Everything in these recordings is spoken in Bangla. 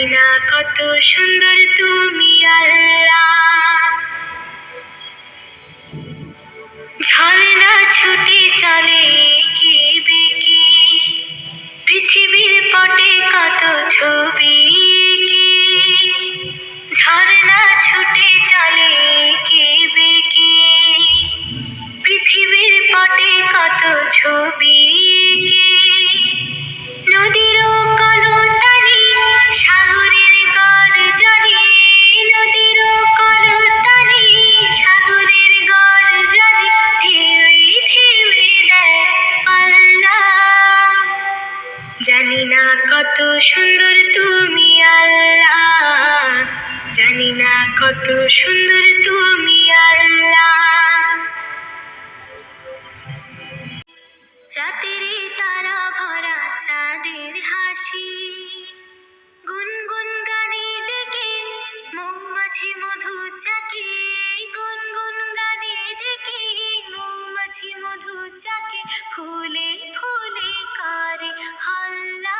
জানি না কত সুন্দর তুমি আল্লাহ সুন্দর তুমি আল্লাহ। জানি না কত সুন্দর তুমি আল্লাহ। রাতের তারা ভরা চাঁদের হাসি, গুনগুন গানে ডেকে, মৌমাছি মধু চাকে। গুনগুন গানে ডেকে, মৌমাছি মধু চাকে। ফুলে ফুলে করে হল্লা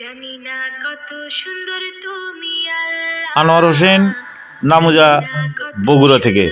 জানি না কত সুন্দর তুমি আল্লাহ আনোয়ার হোসেন, নামুজা, বগুড়া থেকে।